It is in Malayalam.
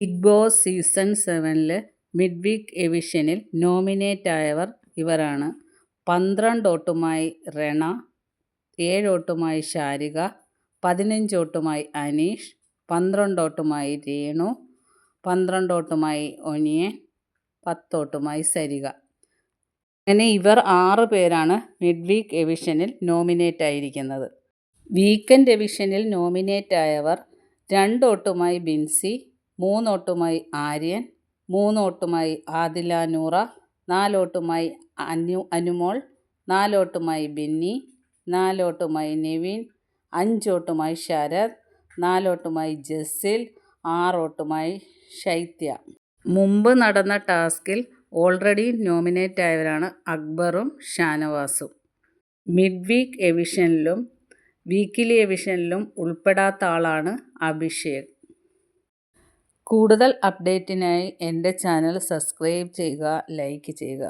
ബിഗ് ബോസ് സീസൺ സെവനിലെ മിഡ് വീക്ക് എവിഷനിൽ നോമിനേറ്റ് ആയവർ ഇവരാണ്. പന്ത്രണ്ട് വോട്ടുമായി റെണ ഏഴ് വോട്ടുമായി ശാരിക പതിനഞ്ച് വോട്ടുമായി അനീഷ് പന്ത്രണ്ട് വോട്ടുമായി രേണു പന്ത്രണ്ട് വോട്ടുമായി ഒനിയൻ പത്തോട്ടുമായി സരിക അങ്ങനെ ഇവർ ആറ് പേരാണ് മിഡ് വീക്ക് എവിഷനിൽ നോമിനേറ്റ് ആയിരിക്കുന്നത് വീക്കെൻഡ് എവിഷനിൽ നോമിനേറ്റ് ആയവർ രണ്ടോട്ടുമായി ബിൻസി മൂന്ന് വോട്ടുമായി ആര്യൻ മൂന്നോട്ടുമായി ആദില നൂറ നാലോട്ടുമായി അനു അനുമോൾ നാലോട്ടുമായി ബിന്നി ബെന്നി നാല് വോട്ടുമായി നിവിൻ അഞ്ചോട്ടുമായി ശരത് നാലോട്ടുമായി ജസിൽ ആറോട്ടുമായി ശൈത്യ. മുമ്പ് നടന്ന ടാസ്കിൽ ഓൾറെഡി നോമിനേറ്റ് ആയവരാണ് അക്ബറും ഷാനവാസും. മിഡ് വീക്ക് എവിഷനിലും വീക്കിലി എവിഷനിലും ഉൾപ്പെടാത്ത ആളാണ് അഭിഷേക്. കൂടുതൽ അപ്ഡേറ്റിനായി എന്റെ ചാനൽ സബ്സ്ക്രൈബ് ചെയ്യുക ലൈക്ക് ചെയ്യുക.